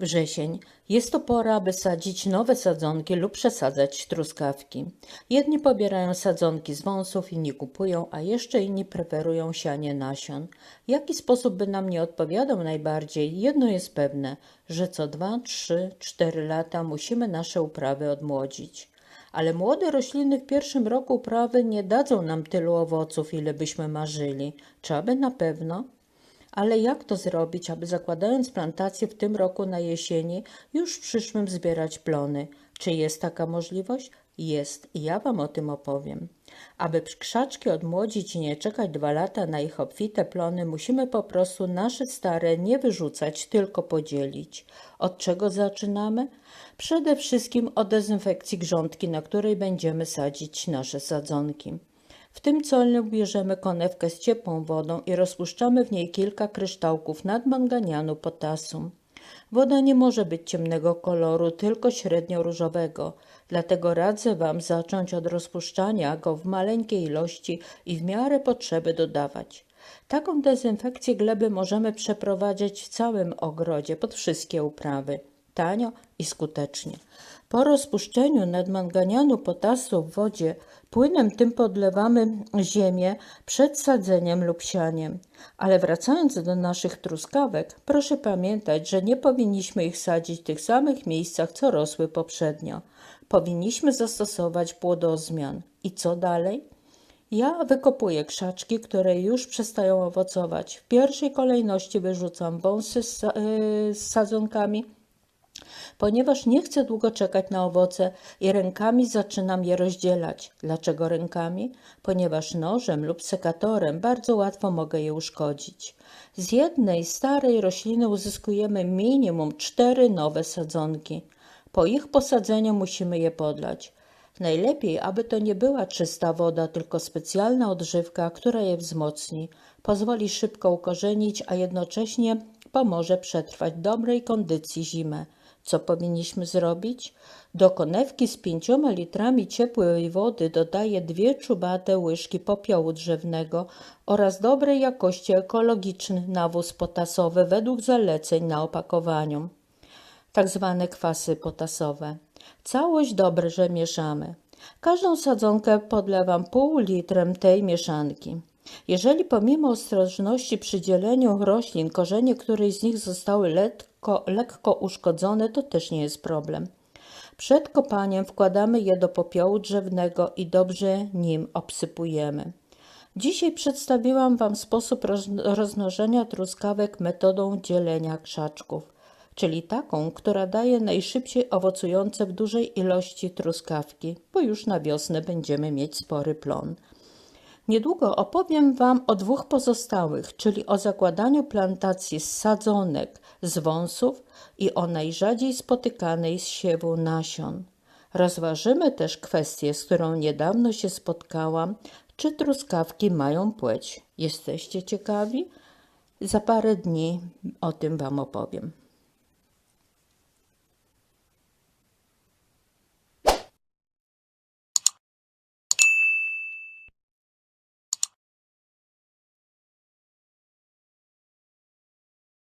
Wrzesień. Jest to pora, by sadzić nowe sadzonki lub przesadzać truskawki. Jedni pobierają sadzonki z wąsów, inni kupują, a jeszcze inni preferują sianie nasion. Jaki sposób by nam nie odpowiadał najbardziej, jedno jest pewne, że co dwa, trzy, cztery lata musimy nasze uprawy odmłodzić. Ale młode rośliny w pierwszym roku uprawy nie dadzą nam tylu owoców, ile byśmy marzyli. Czy aby na pewno? Ale jak to zrobić, aby zakładając plantację w tym roku na jesieni, już w przyszłym zbierać plony? Czy jest taka możliwość? Jest i ja Wam o tym opowiem. Aby krzaczki odmłodzić i nie czekać dwa lata na ich obfite plony, musimy po prostu nasze stare nie wyrzucać, tylko podzielić. Od czego zaczynamy? Przede wszystkim od dezynfekcji grządki, na której będziemy sadzić nasze sadzonki. W tym celu bierzemy konewkę z ciepłą wodą i rozpuszczamy w niej kilka kryształków nadmanganianu potasum. Woda nie może być ciemnego koloru, tylko średnio różowego. Dlatego radzę Wam zacząć od rozpuszczania go w maleńkiej ilości i w miarę potrzeby dodawać. Taką dezynfekcję gleby możemy przeprowadzić w całym ogrodzie pod wszystkie uprawy. Tanio i skutecznie. Po rozpuszczeniu nadmanganianu potasu w wodzie płynem tym podlewamy ziemię przed sadzeniem lub sianiem. Ale wracając do naszych truskawek, proszę pamiętać, że nie powinniśmy ich sadzić w tych samych miejscach, co rosły poprzednio. Powinniśmy zastosować płodozmian. I co dalej? Ja wykopuję krzaczki, które już przestają owocować. W pierwszej kolejności wyrzucam wąsy z, yy, z sadzonkami, ponieważ nie chcę długo czekać na owoce i rękami zaczynam je rozdzielać. Dlaczego rękami? Ponieważ nożem lub sekatorem bardzo łatwo mogę je uszkodzić. Z jednej starej rośliny uzyskujemy minimum cztery nowe sadzonki. Po ich posadzeniu musimy je podlać. Najlepiej, aby to nie była czysta woda, tylko specjalna odżywka, która je wzmocni, pozwoli szybko ukorzenić, a jednocześnie pomoże przetrwać dobrej kondycji zimę. Co powinniśmy zrobić? Do konewki z pięcioma litrami ciepłej wody dodaję dwie czubate łyżki popiołu drzewnego oraz dobrej jakości ekologiczny nawóz potasowy według zaleceń na opakowaniu, tak zwane kwasy potasowe. Całość dobrze mieszamy. Każdą sadzonkę podlewam pół litrem tej mieszanki. Jeżeli pomimo ostrożności przy dzieleniu roślin korzenie którejś z nich zostały lekko, lekko uszkodzone, to też nie jest problem. Przed kopaniem wkładamy je do popiołu drzewnego i dobrze nim obsypujemy. Dzisiaj przedstawiłam Wam sposób rozmnożenia truskawek metodą dzielenia krzaczków, czyli taką, która daje najszybciej owocujące w dużej ilości truskawki, bo już na wiosnę będziemy mieć spory plon. Niedługo opowiem Wam o dwóch pozostałych, czyli o zakładaniu plantacji z sadzonek z wąsów i o najrzadziej spotykanej z siewu nasion. Rozważymy też kwestię, z którą niedawno się spotkałam, czy truskawki mają płeć. Jesteście ciekawi? Za parę dni o tym Wam opowiem.